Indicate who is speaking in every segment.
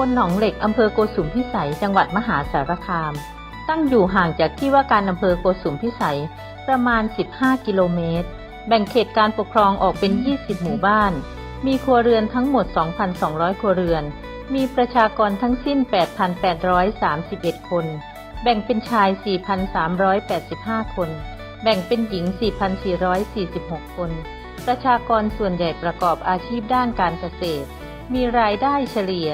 Speaker 1: บลหนองเหล็ก อำเภอโกสุมพิสัย จังหวัดมหาสารคาม ตั้งอยู่ห่างจากที่ว่าการอำเภอโกสุมพิสัย ประมาณ 15 กิโลเมตร แบ่งเขตการปกครองออกเป็น 20 หมู่บ้าน มีครัวเรือนทั้งหมด 2,200 ครัวเรือน มีประชากรทั้งสิ้น 8,831 คน แบ่งเป็นชาย 4,385 คน แบ่งเป็นหญิง 4,446 คน ประชากรส่วนใหญ่ประกอบอาชีพด้านการเกษตร มีรายได้เฉลี่ย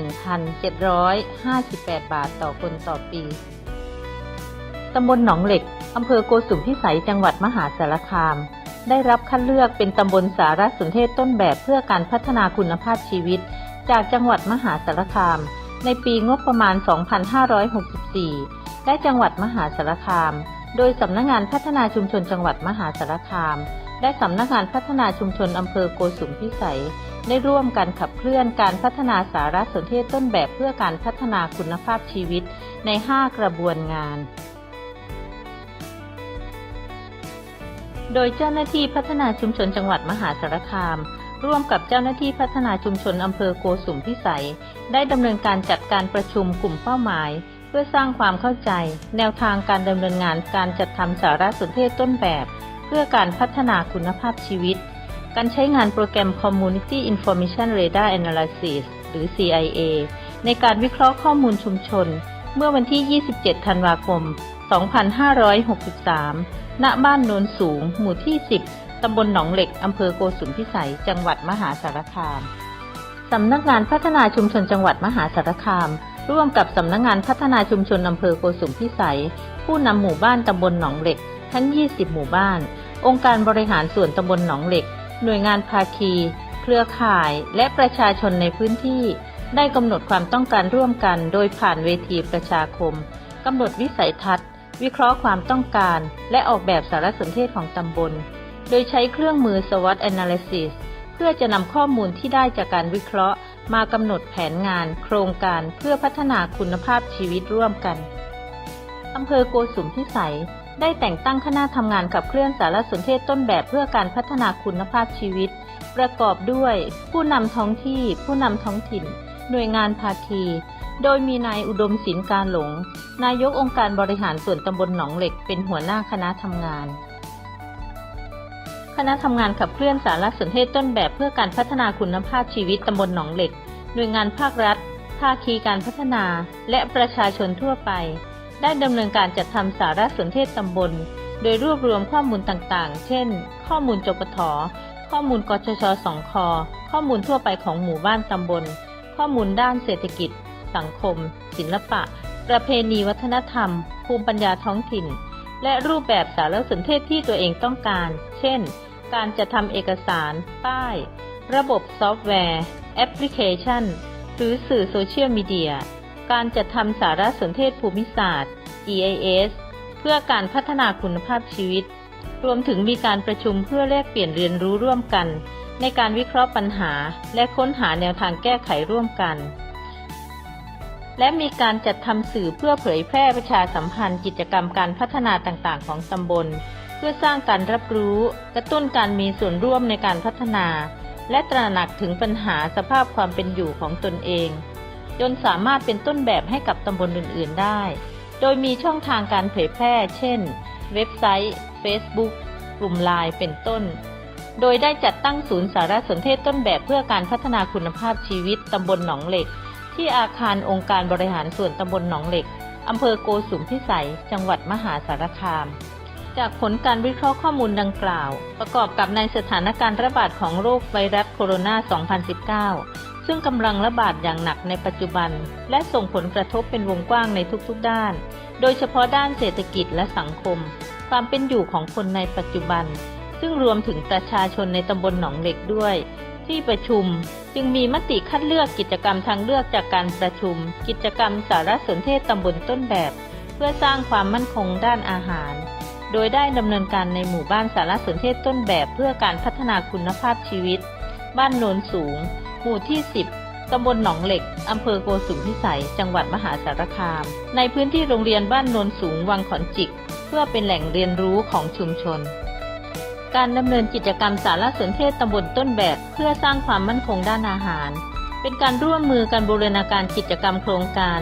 Speaker 1: 71,758 บาทต่อคนต่อปี ตำบลหนองเหล็ก อำเภอโกสุมพิสัย จังหวัดมหาสารคาม ได้รับคัดเลือกเป็นตำบลสารสนเทศต้นแบบเพื่อการพัฒนาคุณภาพชีวิต จากจังหวัดมหาสารคาม ในปีงบประมาณ 2564และจังหวัดมหาสารคาม โดยสำนักงงานพัฒนาชุมชนจังหวัดมหาสารคาม และสำนักงานพัฒนาชุมชนอำเภอโกสุมพิสัย ได้ร่วมกันขับเคลื่อนการพัฒนาสารสนเทศต้นแบบเพื่อการพัฒนาคุณภาพชีวิตใน 5 กระบวนงาน โดยเจ้าหน้าที่พัฒนาชุมชนจังหวัดมหาสารคาม ร่วมกับเจ้าหน้าที่พัฒนาชุมชนอำเภอโกสุมพิสัย ได้ดำเนินการจัดการประชุมกลุ่มเป้าหมาย เพื่อสร้างความเข้าใจ แนวทางการดำเนินงานการจัดทำสารสนเทศต้นแบบ เพื่อการพัฒนาคุณภาพชีวิต การใช้งานโปรแกรม Community Information Radar Analysis หรือ CIA ในการวิเคราะห์ข้อมูลชุมชน เมื่อวันที่ 27 ธันวาคม 2563 ณ บ้านโนนสูง หมู่ที่ 10 ตำบลหนองเหล็ก อำเภอโกสุมพิสัย จังหวัดมหาสารคาม สำนักงานพัฒนาชุมชนจังหวัดมหาสารคาม ร่วมกับสำนักงานพัฒนาชุมชนอำเภอโกสุมพิสัย ผู้นำหมู่บ้านตำบลหนองเหล็ก ทั้ง 20 หมู่บ้าน องค์การบริหารส่วนตำบลหนองเหล็ก หน่วยงานภาคี เครือข่าย และประชาชนในพื้นที่ ได้กำหนดความต้องการร่วมกัน โดยผ่านเวทีประชาคมกำหนดวิสัยทัศน์ วิเคราะห์ความต้องการ และออกแบบสารสนเทศของตำบล โดยใช้เครื่องมือ SWOT Analysis เพื่อจะนำข้อมูลที่ได้จากการวิเคราะห์ มากำหนดแผนงาน โครงการเพื่อพัฒนาคุณภาพชีวิตร่วมกันอำเภอโกสุมพิสัย ได้แต่งตั้งคณะทำงานขับเคลื่อนสารสนเทศต้นแบบเพื่อการพัฒนาคุณภาพชีวิต ประกอบด้วย ผู้นำท้องที่ ผู้นำท้องถิ่น หน่วยงานภาคี โดยมีนายอุดมศิลป์การหลง นายกองค์การบริหารส่วนตำบลหนองเหล็กเป็นหัวหน้าคณะทำงานคณะทำงานขับเคลื่อนสารสนเทศต้นแบบเพื่อการพัฒนาคุณภาพชีวิตตำบลหนองเหล็ก หน่วยงานภาครัฐ ภาคีการพัฒนา และประชาชนทั่วไป ได้ดำเนินการจัดทำสารสนเทศตำบล โดยรวบรวมข้อมูลต่างๆ เช่น ข้อมูลจปทข้อมูลกชชสองคข้อมูลทั่วไปของหมู่บ้านตำบล ข้อมูลด้านเศรษฐกิจ สังคม ศิลปะ ประเพณีวัฒนธรรม ภูมิปัญญาท้องถิ่น และรูปแบบสารสนเทศที่ตัวเองต้องการ เช่น การจะทำเอกสาร ป้าย ระบบซอฟต์แวร์ แอปพลิเคชัน หรือสื่อโซเชียลมีเดีย การจัดทำสารสนเทศภูมิศาสตร์ GIS เพื่อการพัฒนาคุณภาพชีวิต รวมถึงมีการประชุมเพื่อแลกเปลี่ยนเรียนรู้ร่วมกัน ในการวิเคราะห์ปัญหา และค้นหาแนวทางแก้ไขร่วมกัน และมีการจัดทำสื่อเพื่อเผยแพร่ประชาสัมพันธ์กิจกรรมการพัฒนาต่างๆ ของตำบล เพื่อสร้างการรับรู้ กระตุ้นการมีส่วนร่วมในการพัฒนา และตระหนักถึงปัญหาสภาพความเป็นอยู่ของตนเอง จนสามารถเป็นต้นแบบให้กับตำบลอื่น ๆ ได้ โดยมีช่องทางการเผยแพร่ เช่น เว็บไซต์ Facebook กลุ่มไลน์เป็นต้น โดยได้จัดตั้งศูนย์สารสนเทศต้นแบบเพื่อการพัฒนาคุณภาพชีวิตตำบลหนองเหล็ก ที่อาคารองค์การบริหารส่วนตำบลหนองเหล็กอำเภอโกสุมพิสัย จังหวัดมหาสารคาม จากผลการวิเคราะห์ข้อมูลดังกล่าว ประกอบกับในสถานการณ์ระบาดของโรคไวรัสโคโรนา 2019 ซึ่งกำลังระบาดอย่างหนักในปัจจุบัน และส่งผลกระทบเป็นวงกว้างในทุกๆด้าน โดยเฉพาะด้านเศรษฐกิจและสังคม ความเป็นอยู่ของคนในปัจจุบัน ซึ่งรวมถึงประชาชนในตำบลหนองเหล็กด้วย ที่ประชุมจึงมีมติคัดเลือกกิจกรรมทางเลือกจากการประชุม กิจกรรมสารสนเทศตำบลต้นแบบ เพื่อสร้างความมั่นคงด้านอาหาร โดยได้ดำเนินการในหมู่บ้านสารสนเทศต้นแบบ เพื่อการพัฒนาคุณภาพชีวิต บ้านโนนสูง หมู่ที่ 10 ตำบลหนองเหล็ก อำเภอโกสุมพิสัย จังหวัดมหาสารคาม ในพื้นที่โรงเรียนบ้านโนนสูงวังขอนจิก เพื่อเป็นแหล่งเรียนรู้ของชุมชน การดำเนินกิจกรรมสารสนเทศตำบลต้นแบบเพื่อสร้างความมั่นคงด้านอาหาร เป็นการร่วมมือการบูรณาการกิจกรรมโครงการ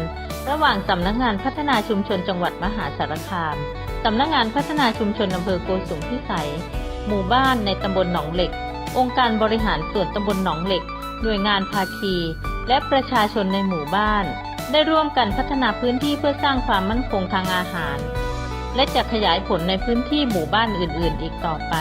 Speaker 1: ระหว่างสำนักงานพัฒนาชุมชนจังหวัดมหาสารคามสำนักงานพัฒนาชุมชนอำเภอโกสุมพิสัย หมู่บ้านในตำบลหนองเหล็ก องค์การบริหารส่วนตำบลหนองเหล็ก หน่วยงานภาคี และประชาชนในหมู่บ้าน ได้ร่วมกันพัฒนาพื้นที่เพื่อสร้างความมั่นคงทางอาหาร และจะขยายผลในพื้นที่หมู่บ้านอื่น ๆ อีกต่อไป